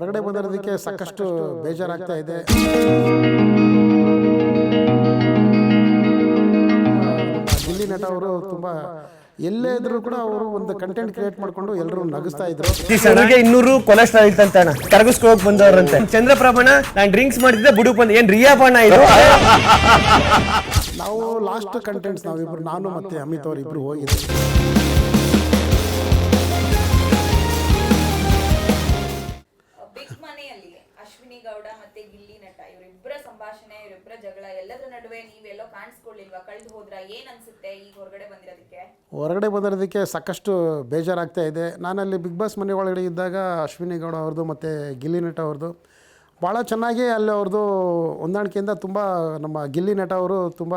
ಹೊರಗಡೆ ಬಂದಿರೋದಕ್ಕೆ ಸಾಕಷ್ಟು ಬೇಜಾರಾಗ್ತಾ ಇದೆ. ಗಿಲ್ಲಿ ನಟ ಅವರು ತುಂಬ ಎಲ್ಲೇ ಇದ್ರು ಕೂಡ ಅವರು ಒಂದು ಕಂಟೆಂಟ್ ಕ್ರಿಯೇಟ್ ಮಾಡ್ಕೊಂಡು ಎಲ್ಲರೂ ನಗಿಸ್ತಾ ಇದ್ರು. ಈ ಸಣ್ಣಗೆ ಇನ್ನೂರು ಕೊಲೆಸ್ಟ್ರಾಲ್ ಇತ್ತಂತ ಅಣ್ಣ. ಕರಗಿಸ್ಕೋಕ್ ಬಂದವ್ರಂತೆ. ಚಂದ್ರಪ್ರಭಣ ನಾನ್ ಡ್ರಿಂಕ್ಸ್ ಮಾಡಿದ್ದೆ ಬುಡುಕ್ ಬಂದ ಏನ್ ರಿಯಾ ಬಣ್ಣ ಇದು? ನಾವು ಲಾಸ್ಟ್ ಕಂಟೆಂಟ್ಸ್ ನಾವಿಬ್ರು ನಾನು ಮತ್ತೆ ಅಮಿತ್ ಅವರು ಇಬ್ರು ಹೋಗಿದ್ವಿ. ಅಶ್ವಿನಿ ಗೌಡ ಮತ್ತೆ ಗಿಲ್ಲಿ ನಟ ಇವರಿಬ್ಬರ ಸಂಭಾಷಣೆ ಇವರಿಬ್ಬರ ಜಗಳ, ಎಲ್ಲದರ ನಡುವೆ ನೀವೆಲ್ಲೋ ಕಾಣಿಸ್ಕೊಳ್ಳಿಲ್ವಾ? ಕಳೆದು ಹೋದ್ರ? ಏನ್ ಅನ್ಸುತ್ತೆ ಈಗ ಹೊರಗಡೆ ಬಂದಿರೋದಕ್ಕೆ? ಹೊರಗಡೆ ಬಂದಿರೋದಕ್ಕೆ ಸಾಕಷ್ಟು ಬೇಜಾರಾಗ್ತಾ ಇದೆ. ನಾನಲ್ಲಿ ಬಿಗ್ ಬಾಸ್ ಮನೆ ಒಳಗಡೆ ಇದ್ದಾಗ ಅಶ್ವಿನಿ ಗೌಡ ಅವ್ರದ್ದು ಮತ್ತು ಗಿಲ್ಲಿ ನಟ ಅವ್ರದ್ದು ಭಾಳ ಚೆನ್ನಾಗಿ ಅಲ್ಲಿ ಅವ್ರದ್ದು ಹೊಂದಾಣಿಕೆಯಿಂದ ತುಂಬ ನಮ್ಮ ಗಿಲ್ಲಿ ನಟ ಅವರು ತುಂಬ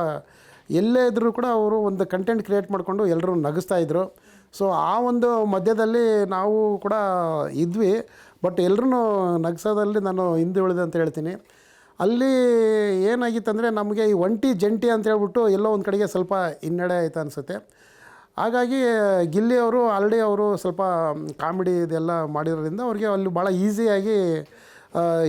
ಎಲ್ಲೇ ಇದ್ದರೂ ಕೂಡ ಅವರು ಒಂದು ಕಂಟೆಂಟ್ ಕ್ರಿಯೇಟ್ ಮಾಡಿಕೊಂಡು ಎಲ್ಲರೂ ನಗಿಸ್ತಾ ಇದ್ರು. ಸೊ ಆ ಒಂದು ಮಧ್ಯದಲ್ಲಿ ನಾವು ಕೂಡ ಇದ್ವಿ. ಬಟ್ ಎಲ್ಲರೂ ನಗ್ಸೋದಲ್ಲಿ ನಾನು ಹಿಂದೆ ಉಳಿದೆ ಅಂತ ಹೇಳ್ತೀನಿ. ಅಲ್ಲಿ ಏನಾಗಿತ್ತಂದರೆ ನಮಗೆ ಈ ಒಂಟಿ ಜಂಟಿ ಅಂತ ಹೇಳ್ಬಿಟ್ಟು ಎಲ್ಲೋ ಒಂದು ಕಡೆಗೆ ಸ್ವಲ್ಪ ಹಿನ್ನಡೆ ಆಯ್ತು ಅನಿಸುತ್ತೆ. ಹಾಗಾಗಿ ಗಿಲ್ಲಿ ಅವರು ಆಲ್ರೆಡಿ ಅವರು ಸ್ವಲ್ಪ ಕಾಮಿಡಿ ಇದೆಲ್ಲ ಮಾಡಿರೋದ್ರಿಂದ ಅವ್ರಿಗೆ ಅಲ್ಲಿ ಭಾಳ ಈಸಿಯಾಗಿ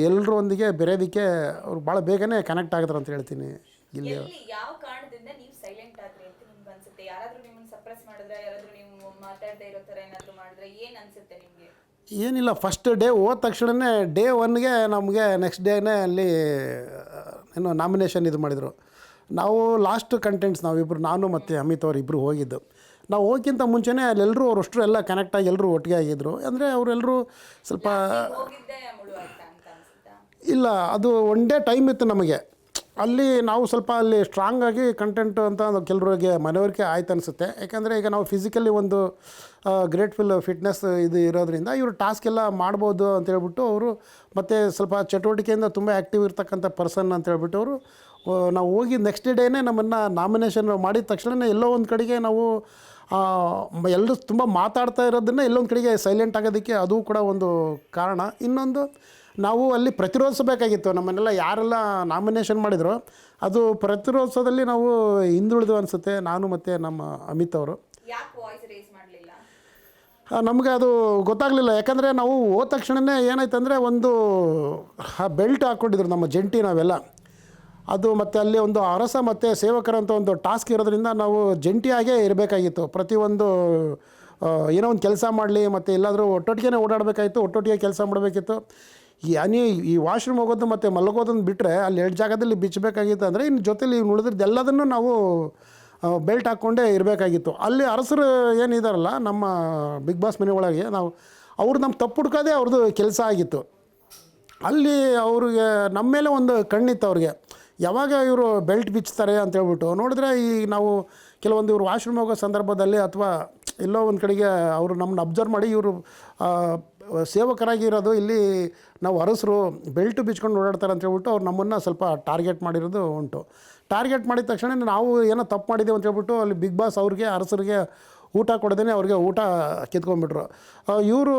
ಎಲ್ಲರೊಂದಿಗೆ ಬೆರೆಯೋದಕ್ಕೆ ಅವ್ರು ಭಾಳ ಬೇಗನೆ ಕನೆಕ್ಟ್ ಆಗಿದ್ರು ಅಂತ ಹೇಳ್ತೀನಿ ಗಿಲ್ಲಿ ಅವರು ಎಲ್ಲಿ ಯಾವ ಕಾರಣದಿಂದ ನೀವು ಸೈಲೆಂಟ್ ಆದ್ರಿ ಅಂತ ನಿಮ್ಗೆ ಅನ್ಸುತ್ತೆ ಯಾರಾದ್ರೂ ನಿಮ್ಮನ್ನ ಸಪ್ರೆಸ್ ಮಾಡಿದ್ರೆ ಯಾರಾದ್ರೂ ನೀವು ಮಾತಾಡದೇ ಇರೋ ತರ ಏನಾದ್ರೂ ಮಾಡಿದ್ರೆ ಏನ್ ಅನ್ಸುತ್ತೆ ನಿಮ್ಗೆ? ಏನಿಲ್ಲ ಫಸ್ಟ್ ಡೇ ಹೋದ ತಕ್ಷಣವೇ ಡೇ ಒನ್ಗೆ ನಮಗೆ ನೆಕ್ಸ್ಟ್ ಡೇನೇ ಅಲ್ಲಿ ಏನು ನಾಮಿನೇಷನ್ ಇದು ಮಾಡಿದರು. ನಾವು ಲಾಸ್ಟ್ ಕಂಟೆಂಟ್ಸ್ ನಾವಿಬ್ಬರು ನಾನು ಮತ್ತು ಅಮಿತ್ ಅವರು ಇಬ್ಬರು ಹೋಗಿದ್ದು. ನಾವು ಹೋಗಿಂತ ಮುಂಚೆನೇ ಅಲ್ಲೆಲ್ಲರೂ ಅವರಷ್ಟು ಎಲ್ಲ ಕನೆಕ್ಟ್ ಆಗಿ ಎಲ್ಲರೂ ಒಟ್ಟಿಗೆ ಆಗಿದ್ದರು ಅಂದರೆ ಅವರೆಲ್ಲರೂ ಸ್ವಲ್ಪ ಇಲ್ಲ ಅದು ಒನ್ ಡೇ ಟೈಮ್ ಇತ್ತು ನಮಗೆ. ಅಲ್ಲಿ ನಾವು ಸ್ವಲ್ಪ ಅಲ್ಲಿ ಸ್ಟ್ರಾಂಗ್ ಆಗಿ ಕಂಟೆಂಟ್ ಅಂತ ಕೆಲವರಿಗೆ ಮನವರಿಕೆ ಆಯ್ತು ಅನಿಸುತ್ತೆ. ಯಾಕಂದರೆ ಈಗ ನಾವು ಫಿಸಿಕಲಿ ಒಂದು ಗ್ರೇಟ್ಫುಲ್ ಫಿಟ್ನೆಸ್ ಇದು ಇರೋದ್ರಿಂದ ಇವರು ಟಾಸ್ಕ್ ಎಲ್ಲ ಮಾಡ್ಬೋದು ಅಂತ ಹೇಳ್ಬಿಟ್ಟು ಅವರು ಮತ್ತು ಸ್ವಲ್ಪ ಚಟುವಟಿಕೆಯಿಂದ ತುಂಬ ಆ್ಯಕ್ಟಿವ್ ಇರ್ತಕ್ಕಂಥ ಪರ್ಸನ್ ಅಂತ ಹೇಳ್ಬಿಟ್ಟು ಅವರು ನಾವು ಹೋಗಿ ನೆಕ್ಸ್ಟ್ ಡೇನೇ ನಮ್ಮನ್ನು ನಾಮಿನೇಷನ್ ಮಾಡಿದ ತಕ್ಷಣ ಎಲ್ಲೋ ಒಂದು ಕಡೆಗೆ ನಾವು ಎಲ್ಲರೂ ತುಂಬ ಮಾತಾಡ್ತಾ ಇರೋದನ್ನ ಎಲ್ಲೊಂದು ಕಡೆಗೆ ಸೈಲೆಂಟ್ ಆಗೋದಕ್ಕೆ ಅದು ಕೂಡ ಒಂದು ಕಾರಣ. ಇನ್ನೊಂದು ನಾವು ಅಲ್ಲಿ ಪ್ರತಿರೋಧಿಸಬೇಕಾಗಿತ್ತು. ನಮ್ಮನ್ನೆಲ್ಲ ಯಾರೆಲ್ಲ ನಾಮಿನೇಷನ್ ಮಾಡಿದ್ರು ಅದು ಪ್ರತಿರೋಧಿಸೋದಲ್ಲಿ ನಾವು ಹಿಂದುಳಿದು ಅನಿಸುತ್ತೆ. ನಾನು ಮತ್ತು ನಮ್ಮ ಅಮಿತ್ ಅವರು. ನಮಗೆ ಅದು ಗೊತ್ತಾಗಲಿಲ್ಲ. ಯಾಕಂದರೆ ನಾವು ಹೋದ ತಕ್ಷಣವೇ ಏನಾಯ್ತಂದರೆ ಒಂದು ಬೆಲ್ಟ್ ಹಾಕ್ಕೊಂಡಿದ್ರು ನಮ್ಮ ಜಂಟಿ ನಾವೆಲ್ಲ. ಅದು ಮತ್ತು ಅಲ್ಲಿ ಒಂದು ಅರಸ ಮತ್ತು ಸೇವಕರಂತ ಒಂದು ಟಾಸ್ಕ್ ಇರೋದ್ರಿಂದ ನಾವು ಜಂಟಿಯಾಗೇ ಇರಬೇಕಾಗಿತ್ತು. ಪ್ರತಿಯೊಂದು ಏನೋ ಒಂದು ಕೆಲಸ ಮಾಡಲಿ ಮತ್ತು ಎಲ್ಲಾದರೂ ಒಟ್ಟೊಟ್ಟಿಗೆ ಓಡಾಡಬೇಕಾಗಿತ್ತು ಒಟ್ಟೊಟ್ಟಿಗೆ ಕೆಲಸ ಮಾಡಬೇಕಿತ್ತು. ಈ ಅನಿ ಈ ವಾಶ್ರೂಮ್ ಹೋಗೋದು ಮತ್ತು ಮಲಗೋದನ್ನು ಬಿಟ್ಟರೆ ಅಲ್ಲಿ ಎರಡು ಜಾಗದಲ್ಲಿ ಬಿಚ್ಚಬೇಕಾಗಿತ್ತು ಅಂದರೆ ಇನ್ನು ಜೊತೆಲಿ ಇವ್ನು ಉಳಿದಿದ್ದು ನಾವು ಬೆಲ್ಟ್ ಹಾಕ್ಕೊಂಡೇ ಇರಬೇಕಾಗಿತ್ತು. ಅಲ್ಲಿ ಅರಸರು ಏನಿದಾರಲ್ಲ ನಮ್ಮ ಬಿಗ್ ಬಾಸ್ ಮನೆ ಒಳಗೆ ನಾವು, ಅವ್ರು ನಮ್ಮ ತಪ್ಪು ಹುಡ್ಕೋದೇ ಅವ್ರದ್ದು ಕೆಲಸ ಆಗಿತ್ತು. ಅಲ್ಲಿ ಅವ್ರಿಗೆ, ನಮ್ಮ ಮೇಲೆ ಒಂದು ಕಣ್ಣಿತ್ತು ಅವ್ರಿಗೆ. ಯಾವಾಗ ಇವರು ಬೆಲ್ಟ್ ಬಿಚ್ತಾರೆ ಅಂತ ಹೇಳ್ಬಿಟ್ಟು, ನೋಡಿದ್ರೆ ಈ ನಾವು ಕೆಲವೊಂದು ಇವರು ವಾಶ್ರೂಮ್ ಹೋಗೋ ಸಂದರ್ಭದಲ್ಲಿ ಅಥವಾ ಎಲ್ಲೋ ಒಂದು ಕಡೆಗೆ ಅವರು ನಮ್ಮನ್ನ ಅಬ್ಸರ್ವ್ ಮಾಡಿ ಇವರು ಸೇವಕರಾಗಿರೋದು ಇಲ್ಲಿ ನಾವು ಅರಸರು ಬೆಲ್ಟ್ ಬಿಚ್ಕೊಂಡು ಓಡಾಡ್ತಾರೆ ಅಂತ ಹೇಳ್ಬಿಟ್ಟು ಅವ್ರು ನಮ್ಮನ್ನು ಸ್ವಲ್ಪ ಟಾರ್ಗೆಟ್ ಮಾಡಿರೋದು ಉಂಟು. ಟಾರ್ಗೆಟ್ ಮಾಡಿದ ತಕ್ಷಣ ನಾವು ಏನೋ ತಪ್ಪು ಮಾಡಿದ್ದೇವೆ ಅಂತ ಹೇಳ್ಬಿಟ್ಟು ಅಲ್ಲಿ ಬಿಗ್ ಬಾಸ್ ಅವ್ರಿಗೆ, ಅರಸರಿಗೆ ಊಟ ಕೊಡದೇ ಅವ್ರಿಗೆ ಊಟ ಕಿತ್ಕೊಂಡ್ಬಿಟ್ರು. ಇವರು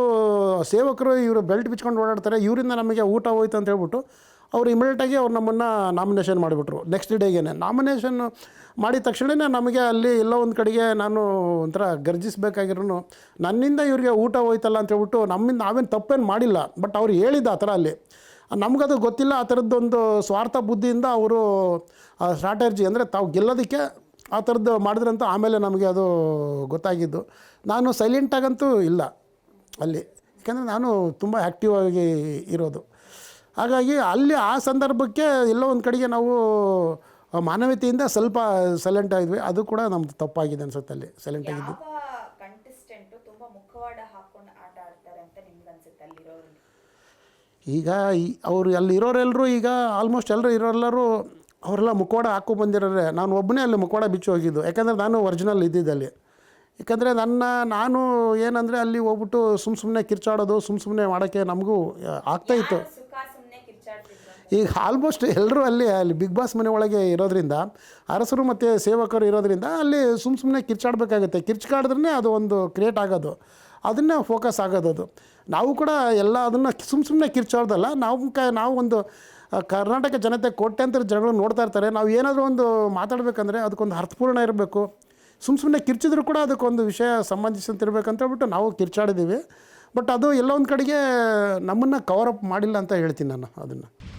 ಸೇವಕರು ಇವರು ಬೆಲ್ಟ್ ಬಿಚ್ಕೊಂಡು ಓಡಾಡ್ತಾರೆ, ಇವರಿಂದ ನಮಗೆ ಊಟ ಹೋಯ್ತು ಅಂತ ಹೇಳ್ಬಿಟ್ಟು ಅವ್ರು ಇಮಿಡಿಯೇಟಾಗಿ ಅವ್ರು ನಮ್ಮನ್ನು ನಾಮಿನೇಷನ್ ಮಾಡಿಬಿಟ್ರು. ನೆಕ್ಸ್ಟ್ ಡೇಗೇನೆ ನಾಮಿನೇಷನ್ ಮಾಡಿದ ತಕ್ಷಣವೇ ನಮಗೆ ಅಲ್ಲಿ ಎಲ್ಲ ಒಂದು ಕಡೆಗೆ ನಾನು ಒಂಥರ ಗರ್ಜಿಸ್ಬೇಕಾಗಿರೋ ನನ್ನಿಂದ ಇವರಿಗೆ ಊಟ ಹೋಯ್ತಲ್ಲ ಅಂತ ಹೇಳ್ಬಿಟ್ಟು ನಮ್ಮಿಂದ ನಾವೇನು ತಪ್ಪೇನು ಮಾಡಿಲ್ಲ ಬಟ್ ಅವ್ರು ಹೇಳಿದ್ದ ಆ ಥರ ಅಲ್ಲಿ. ನಮಗದು ಗೊತ್ತಿಲ್ಲ ಆ ಥರದ್ದೊಂದು ಸ್ವಾರ್ಥ ಬುದ್ಧಿಯಿಂದ ಅವರು ಸ್ಟ್ರಾಟರ್ಜಿ ಅಂದರೆ ತಾವು ಗೆಲ್ಲೋದಕ್ಕೆ ಆ ಥರದ್ದು ಮಾಡಿದ್ರಂತ ಆಮೇಲೆ ನಮಗೆ ಅದು ಗೊತ್ತಾಗಿದ್ದು. ನಾನು ಸೈಲೆಂಟಾಗಂತೂ ಇಲ್ಲ ಅಲ್ಲಿ. ಯಾಕೆಂದರೆ ನಾನು ತುಂಬ ಆ್ಯಕ್ಟಿವ್ ಆಗಿ ಇರೋದು. ಹಾಗಾಗಿ ಅಲ್ಲಿ ಆ ಸಂದರ್ಭಕ್ಕೆ ಎಲ್ಲೋ ಒಂದು ಕಡೆಗೆ ನಾವು ಮಾನವೀಯತೆಯಿಂದ ಸ್ವಲ್ಪ ಸೈಲೆಂಟ್ ಆಗಿದ್ವಿ. ಅದು ಕೂಡ ನಮ್ದು ತಪ್ಪಾಗಿದೆ ಅನ್ಸುತ್ತೆ ಅಲ್ಲಿ ಸೈಲೆಂಟ್ ಆಗಿದ್ದು. ಈಗ ಈ ಅವರು ಅಲ್ಲಿ ಇರೋರೆಲ್ಲರೂ ಈಗ ಆಲ್ಮೋಸ್ಟ್ ಎಲ್ಲರೂ ಇರೋರೆಲ್ಲರೂ ಅವರೆಲ್ಲ ಮುಖವಾಡ ಹಾಕೋ ಬಂದಿರೋರೆ. ನಾನು ಒಬ್ಬನೇ ಅಲ್ಲಿ ಮುಖವಾಡ ಬಿಚ್ಚಿ ಹೋಗಿದ್ದು. ಯಾಕಂದರೆ ನಾನು ಒರಿಜಿನಲ್ ಇದ್ದಿದ್ದಲ್ಲಿ ಯಾಕಂದರೆ ನನ್ನ ನಾನು ಏನಂದರೆ ಅಲ್ಲಿ ಹೋಗ್ಬಿಟ್ಟು ಸುಮ್ಮ ಸುಮ್ಮನೆ ಕಿರ್ಚಾಡೋದು ಸುಮ್ಮ ಸುಮ್ಮನೆ ಮಾಡೋಕ್ಕೆ ನಮಗೂ ಆಗ್ತಾಯಿತ್ತು ಈಗ ಆಲ್ಮೋಸ್ಟ್ ಎಲ್ಲರೂ ಅಲ್ಲಿ ಅಲ್ಲಿ ಬಿಗ್ ಬಾಸ್ ಮನೆ ಒಳಗೆ ಇರೋದ್ರಿಂದ, ಅರಸರು ಮತ್ತು ಸೇವಕರು ಇರೋದ್ರಿಂದ ಅಲ್ಲಿ ಸುಮ್ಮ ಸುಮ್ಮನೆ ಕಿರ್ಚಾಡಬೇಕಾಗುತ್ತೆ. ಕಿರ್ಚಾಡಿದ್ರೆ ಅದು ಒಂದು ಕ್ರಿಯೇಟ್ ಆಗೋದು. ಅದನ್ನೇ ಫೋಕಸ್ ಆಗೋದು ಅದು. ನಾವು ಕೂಡ ಎಲ್ಲ ಅದನ್ನು ಸುಮ್ಮ ಸುಮ್ಮನೆ ಕಿರ್ಚಾಡ್ದಲ್ಲ ನಾವು ಕ, ನಾವು ಒಂದು ಕರ್ನಾಟಕ ಜನತೆ ಕೋಟ್ಯಾಂತರ ಜನಗಳು ನೋಡ್ತಾ ಇರ್ತಾರೆ. ನಾವು ಏನಾದರೂ ಒಂದು ಮಾತಾಡಬೇಕಂದ್ರೆ ಅದಕ್ಕೊಂದು ಅರ್ಥಪೂರ್ಣ ಇರಬೇಕು. ಸುಮ್ಮ ಸುಮ್ಮನೆ ಕಿರ್ಚಿದ್ರು ಕೂಡ ಅದಕ್ಕೊಂದು ವಿಷಯ ಸಂಬಂಧಿಸಿರ್ಬೇಕಂತ ಹೇಳ್ಬಿಟ್ಟು ನಾವು ಕಿರ್ಚಾಡಿದ್ದೀವಿ. ಬಟ್ ಅದು ಎಲ್ಲ ಒಂದು ಕಡೆಗೆ ನಮ್ಮನ್ನು ಕವರ್ ಅಪ್ ಮಾಡಿಲ್ಲ ಅಂತ ಹೇಳ್ತೀನಿ ನಾನು ಅದನ್ನು.